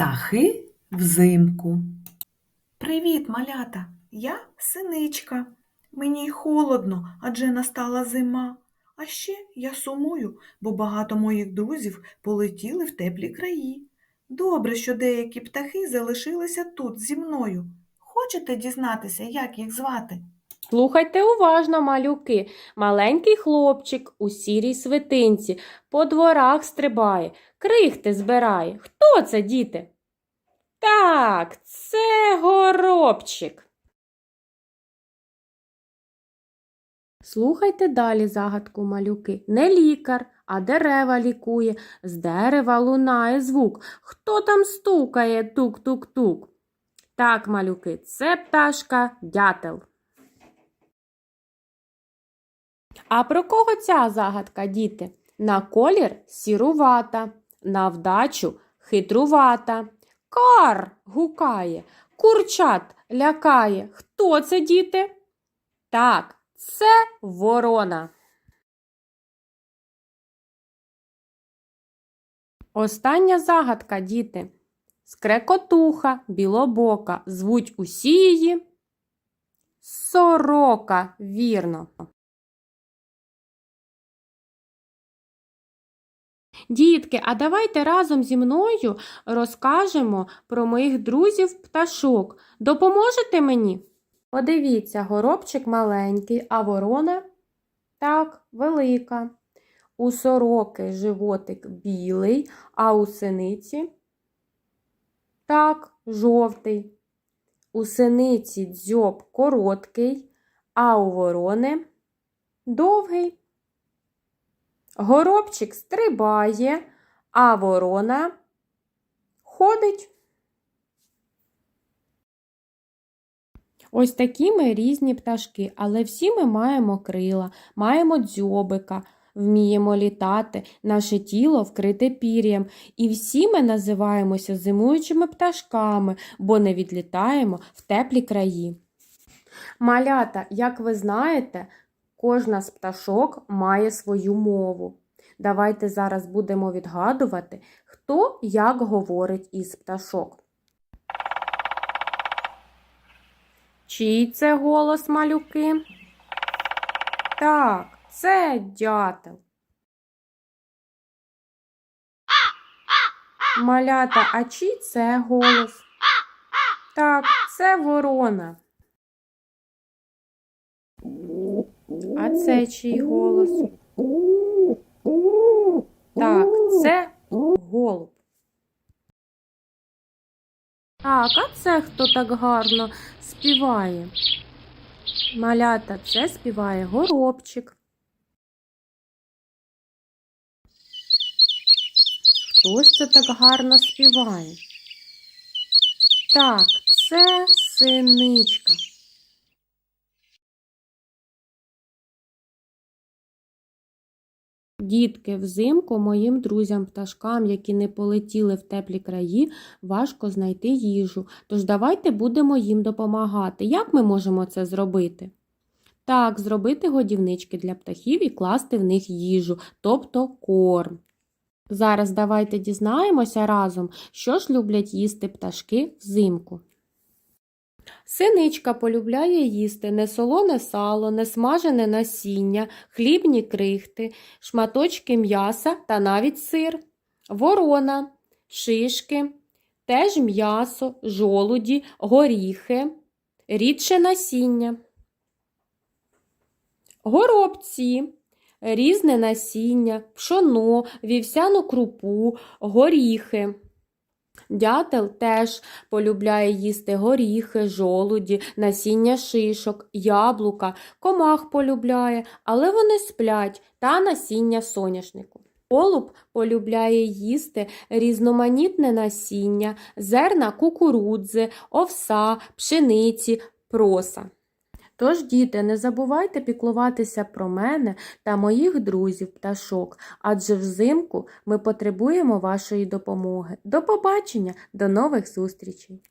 Птахи взимку. Привіт, малята! Я синичка. Мені й холодно, адже настала зима. А ще я сумую, бо багато моїх друзів полетіли в теплі краї. Добре, що деякі птахи залишилися тут зі мною. Хочете дізнатися, як їх звати? Слухайте уважно, малюки. Маленький хлопчик у сірій свитинці по дворах стрибає, крихти збирає. Хто це, діти? Так, це горобчик. Слухайте далі загадку малюки. Не лікар, а дерева лікує. З дерева лунає звук. Хто там стукає тук-тук-тук? Так, малюки, це пташка дятел. А про кого ця загадка, діти? На колір сірувата, на вдачу хитрувата. Кар гукає, курчат лякає. Хто це, діти? Так, це ворона. Остання загадка, діти. Скрекотуха, білобока, звуть усі її. Сорока, вірно. Дітки, а давайте разом зі мною розкажемо про моїх друзів пташок. Допоможете мені? Подивіться, горобчик маленький, а ворона так, велика. У сороки животик білий, а у синиці так, жовтий. У синиці дзьоб короткий, а у ворони довгий. Горобчик стрибає, а ворона ходить. Ось такі ми різні пташки, але всі ми маємо крила, маємо дзьобика, вміємо літати, наше тіло вкрите пір'ям, і всі ми називаємося зимуючими пташками, бо не відлітаємо в теплі краї. Малята, як ви знаєте, Кожна з пташок має свою мову. Давайте зараз будемо відгадувати, хто як говорить із пташок. Чий це голос малюки? Так, це дятел. Малята, а чий це голос? Так, це ворона. А це чий голос? Так, це голуб. Так, а це хто так гарно співає? Малята, це співає горобчик. Хто це так гарно співає? Так, це синичка. Дітки, взимку моїм друзям-пташкам, які не полетіли в теплі краї, важко знайти їжу. Тож давайте будемо їм допомагати. Як ми можемо це зробити? Так, зробити годівнички для птахів і класти в них їжу, тобто корм. Зараз давайте дізнаємося разом, що ж люблять їсти пташки взимку. Синичка полюбляє їсти не солоне сало, не смажене насіння, хлібні крихти, шматочки м'яса та навіть сир, ворона, шишки, теж м'ясо, жолуді, горіхи, рідше насіння. Горобці, різне насіння, пшоно, вівсяну крупу, горіхи. Дятел теж полюбляє їсти горіхи, жолуді, насіння шишок, яблука, комах полюбляє, але вони сплять та насіння соняшнику. Голуб полюбляє їсти різноманітне насіння, зерна кукурудзи, овса, пшениці, проса. Тож, діти, не забувайте піклуватися про мене та моїх друзів пташок, адже взимку ми потребуємо вашої допомоги. До побачення, до нових зустрічей!